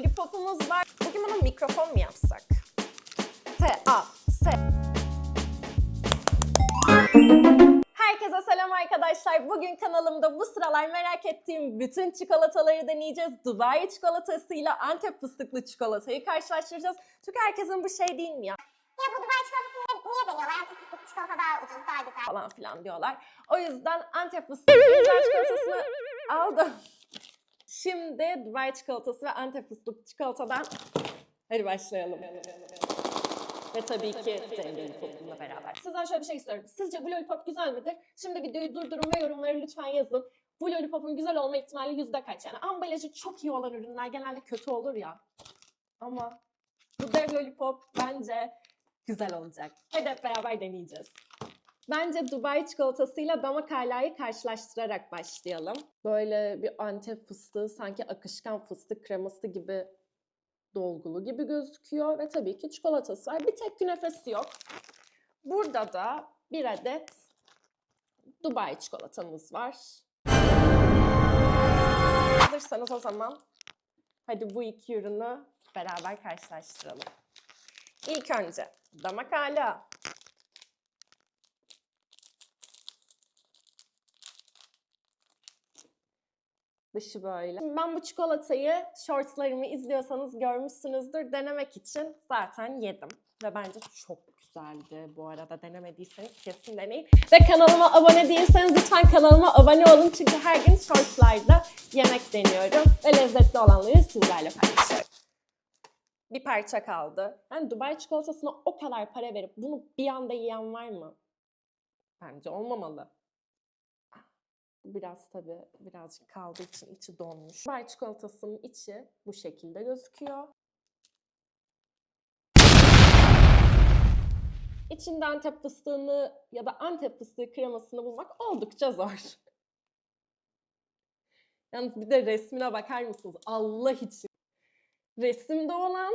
lollipopumuz var. Bugün buna mikrofon mu yapsak? T, A, S. Herkese selam arkadaşlar. Bugün kanalımda bu sıralar merak ettiğim bütün çikolataları deneyeceğiz. Dubai çikolatasıyla Antep fıstıklı çikolatayı karşılaştıracağız. Çünkü herkesin bu şey değil mi ya? Ya bu Dubai çikolatasını niye deniyorlar? Antep fıstıklı çikolata daha ucuz, daha güzel. falan filan diyorlar. O yüzden Antep fıstıklı çikolatasını aldım. Şimdi Dubai çikolatası ve Antep fıstıklı çikolatadan hadi başlayalım. Ve tabii ki Cem Lollipop'umla beraber. Sizden şöyle bir şey istiyorum. Sizce bu lollipop güzel midir? Şimdi videoyu durdurun ve yorumları lütfen yazın. Bu lollipopun güzel olma ihtimali yüzde kaç? Yani ambalajı çok iyi olan ürünler genelde kötü olur ya. Ama bu dev lollipop bence güzel olacak. Hadi hep beraber deneyeceğiz. Bence Dubai çikolatasıyla damak halayı karşılaştırarak başlayalım. Böyle bir antep fıstığı sanki akışkan fıstık kreması gibi dolgulu gibi gözüküyor ve tabii ki çikolatası var. Bir tek künefesi yok. Burada da bir adet Dubai çikolatamız var. Hazırsanız o zaman hadi bu iki ürünü beraber karşılaştıralım. İlk önce damak hala. Dışı böyle. Şimdi ben bu çikolatayı shortslarımı izliyorsanız görmüşsünüzdür. Denemek için zaten yedim. Ve bence çok güzeldi bu arada. Denemediyseniz kesin deneyin. Ve kanalıma abone değilseniz lütfen kanalıma abone olun. Çünkü her gün shortslarda yemek deniyorum. Ve lezzetli olanları sizlerle paylaşıyorum bir parça kaldı. Yani Dubai çikolatasına o kadar para verip bunu bir anda yiyen var mı? Bence olmamalı. Biraz tabii birazcık kaldığı için içi donmuş. Dubai çikolatasının içi bu şekilde gözüküyor. İçinde Antep fıstığını ya da Antep fıstığı kremasını bulmak oldukça zor. Yalnız bir de resmine bakar mısınız? Allah için. Resimde olan,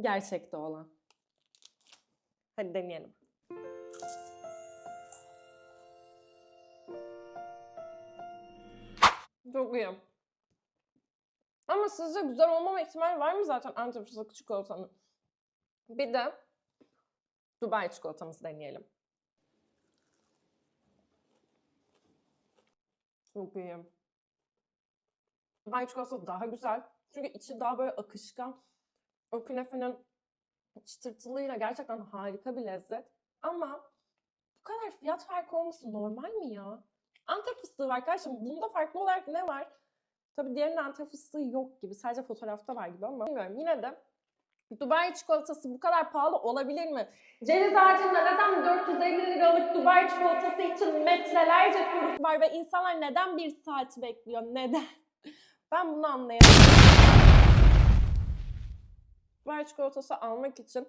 gerçekte olan. Hadi deneyelim. Çok iyi. Ama sizce güzel olmama ihtimali var mı zaten Antep fıstıklı çikolatanın? Bir de Dubai çikolatamızı deneyelim. Çok iyi. Dubai çikolatası daha güzel. Çünkü içi daha böyle akışkan. O künefenin çıtırtılığıyla gerçekten harika bir lezzet. Ama bu kadar fiyat farkı olması normal mi ya? Antep fıstığı var kardeşim. Bunda farklı olarak ne var? Tabii diğerinin Antep fıstığı yok gibi. Sadece fotoğrafta var gibi ama bilmiyorum. Yine de Dubai çikolatası bu kadar pahalı olabilir mi? Ceviz ağacında neden 450 liralık Dubai çikolatası için metrelerce kuyruk var ve insanlar neden bir saat bekliyor? Neden? Ben bunu anlayamıyorum. Dubai çikolatası almak için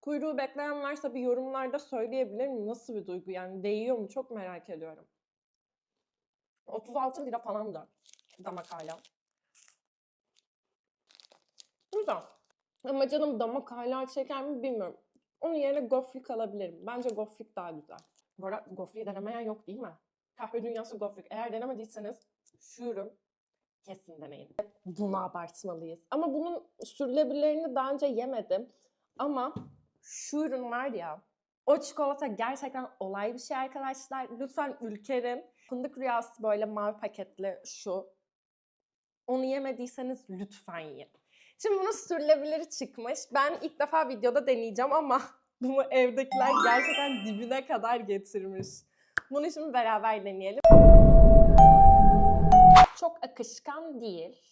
kuyruğu bekleyen varsa bir yorumlarda söyleyebilir mi? Nasıl bir duygu yani? Değiyor mu? Çok merak ediyorum. 36 lira falan da damak hala. Güzel. Ama canım damak hala çeker mi bilmiyorum. Onun yerine gofrik alabilirim. Bence gofrik daha güzel. Bu arada gofriyi denemeyen yok değil mi? Kahve dünyası gofrik. Eğer denemediyseniz şu ürün kesin deneyin. Bunu abartmalıyız. Ama bunun sürülebilirlerini daha önce yemedim. Ama şu ürün var ya, o çikolata gerçekten olay bir şey arkadaşlar. Lütfen Ülker'in fındık rüyası böyle mavi paketli şu. Onu yemediyseniz lütfen yiyin. Şimdi bunun sürülebilir çıkmış. Ben ilk defa videoda deneyeceğim ama bunu evdekiler gerçekten dibine kadar getirmiş. Bunu şimdi beraber deneyelim. Çok akışkan değil.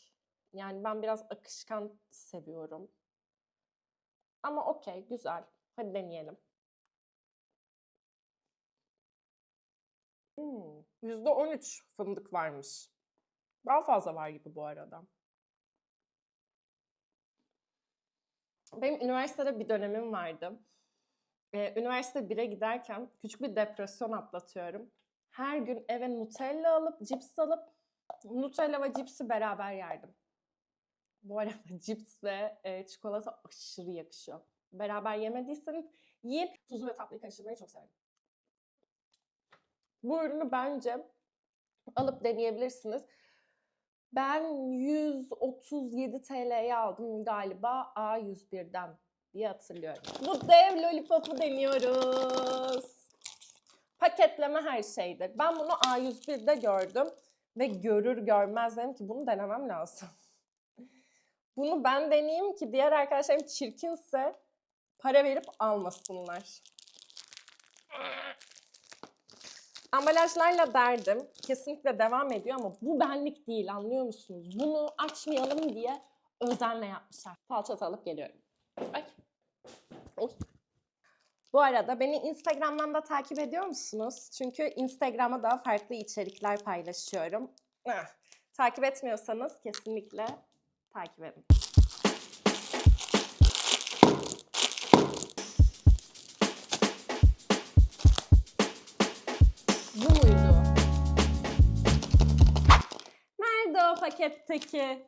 Yani ben biraz akışkan seviyorum. Ama okey, güzel. Hadi deneyelim. Hmm, %13 fındık varmış. Daha fazla var gibi bu arada. Benim üniversitede bir dönemim vardı. Ee, üniversite 1'e giderken küçük bir depresyon atlatıyorum. Her gün eve Nutella alıp, cips alıp, Nutella ve cipsi beraber yerdim. Bu arada cips ve e, çikolata aşırı yakışıyor. Beraber yemediyseniz yiyin. Tuzu ve tatlıyı karıştırmayı çok severim. Bu ürünü bence alıp deneyebilirsiniz. Ben 137 TL'ye aldım galiba A101'den diye hatırlıyorum. Bu dev lollipopu deniyoruz. Paketleme her şeydir. Ben bunu A101'de gördüm ve görür görmez dedim ki bunu denemem lazım. Bunu ben deneyeyim ki diğer arkadaşlarım çirkinse para verip almasınlar. Ambalajlarla derdim kesinlikle devam ediyor ama bu benlik değil anlıyor musunuz? Bunu açmayalım diye özenle yapmışlar. Falçata alıp geliyorum. Ay. Oy. Bu arada beni Instagram'dan da takip ediyor musunuz? Çünkü Instagram'a daha farklı içerikler paylaşıyorum. Ah, Takip etmiyorsanız kesinlikle takip edin. Paketteki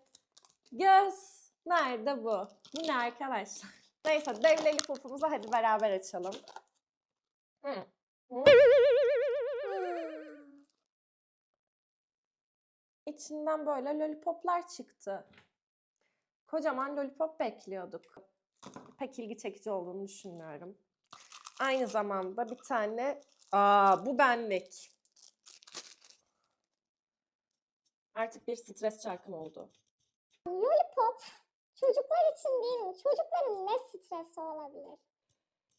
göz? Nerede bu? Bu ne arkadaşlar? Neyse devleli popumuzu hadi beraber açalım. Hı. İçinden böyle lollipoplar çıktı. Kocaman lollipop bekliyorduk. Pek ilgi çekici olduğunu düşünmüyorum. Aynı zamanda bir tane Aa bu benlik. Artık bir stres çarkım oldu. Lollipop çocuklar için değil mi? Çocukların ne stresi olabilir?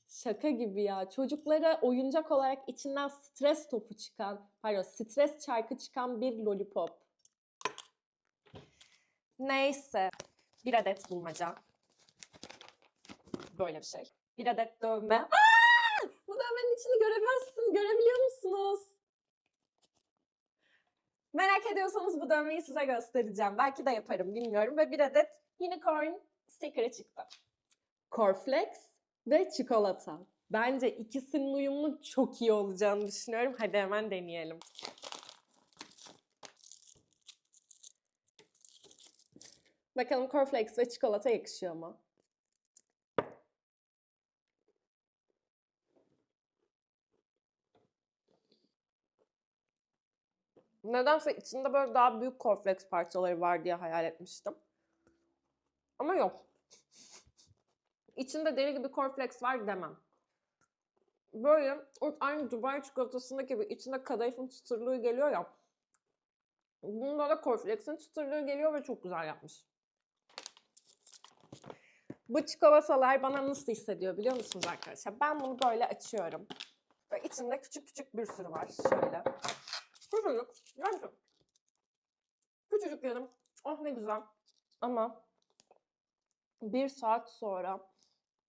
Şaka gibi ya. Çocuklara oyuncak olarak içinden stres topu çıkan, pardon stres çarkı çıkan bir lollipop. Neyse. Bir adet bulmaca. Böyle bir şey. Bir adet dövme. Aa! Bu dövmenin içini göremezsin. Görebiliyor musunuz? Merak ediyorsanız bu dövmeyi size göstereceğim. Belki de yaparım bilmiyorum. Ve bir adet unicorn sticker'ı çıktı. Cornflakes ve çikolata. Bence ikisinin uyumu çok iyi olacağını düşünüyorum. Hadi hemen deneyelim. Bakalım cornflakes ve çikolata yakışıyor mu? Nedense içinde böyle daha büyük cornflakes parçaları var diye hayal etmiştim. Ama yok. İçinde deli gibi cornflakes var demem. Böyle aynı Dubai çikolatasındaki gibi içinde kadayıfın çıtırlığı geliyor ya. Bunda da cornflakes'in çıtırlığı geliyor ve çok güzel yapmış. Bu çikolatalar bana nasıl hissediyor biliyor musunuz arkadaşlar? Ben bunu böyle açıyorum. Ve içinde küçük küçük bir sürü var. Şöyle. Yani küçücük yedim. Oh ne güzel. Ama bir saat sonra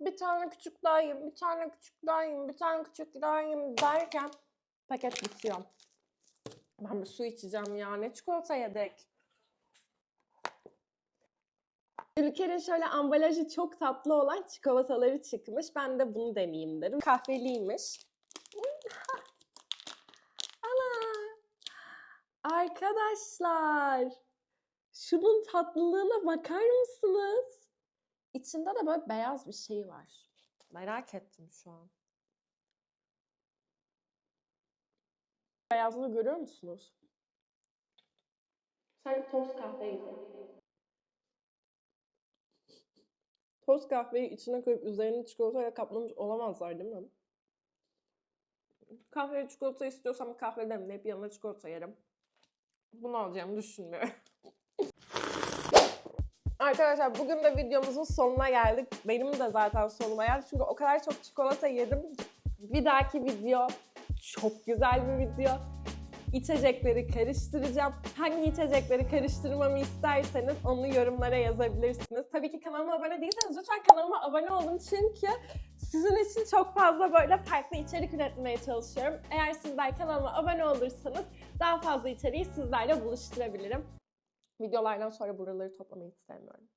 bir tane küçük daha yiyeyim, bir tane küçük daha yiyeyim, bir tane küçük daha yiyeyim derken paket bitiyor. Ben bir su içeceğim ya. Ne çikolata yedik. Ülkenin şöyle ambalajı çok tatlı olan çikolataları çıkmış. Ben de bunu deneyeyim dedim. Kahveliymiş. Ana! Arkadaşlar! Şunun tatlılığına bakar mısınız? İçinde de böyle beyaz bir şey var. Merak ettim şu an. Beyazını görüyor musunuz? Sanki toz kahve gibi. Toz kahveyi içine koyup üzerine çikolatayla kaplamış olamazlar değil mi? Kahveye çikolata istiyorsam kahve demleyip yanına çikolata yerim. Bunu alacağımı düşünmüyorum. Arkadaşlar bugün de videomuzun sonuna geldik. Benim de zaten sonuma geldi. Çünkü o kadar çok çikolata yedim. Bir dahaki video çok güzel bir video. İçecekleri karıştıracağım. Hangi içecekleri karıştırmamı isterseniz onu yorumlara yazabilirsiniz. Tabii ki kanalıma abone değilseniz lütfen kanalıma abone olun. Çünkü sizin için çok fazla böyle farklı içerik üretmeye çalışıyorum. Eğer sizler kanalıma abone olursanız daha fazla içeriği sizlerle buluşturabilirim. Videolardan sonra buraları toplamayı istemiyorum.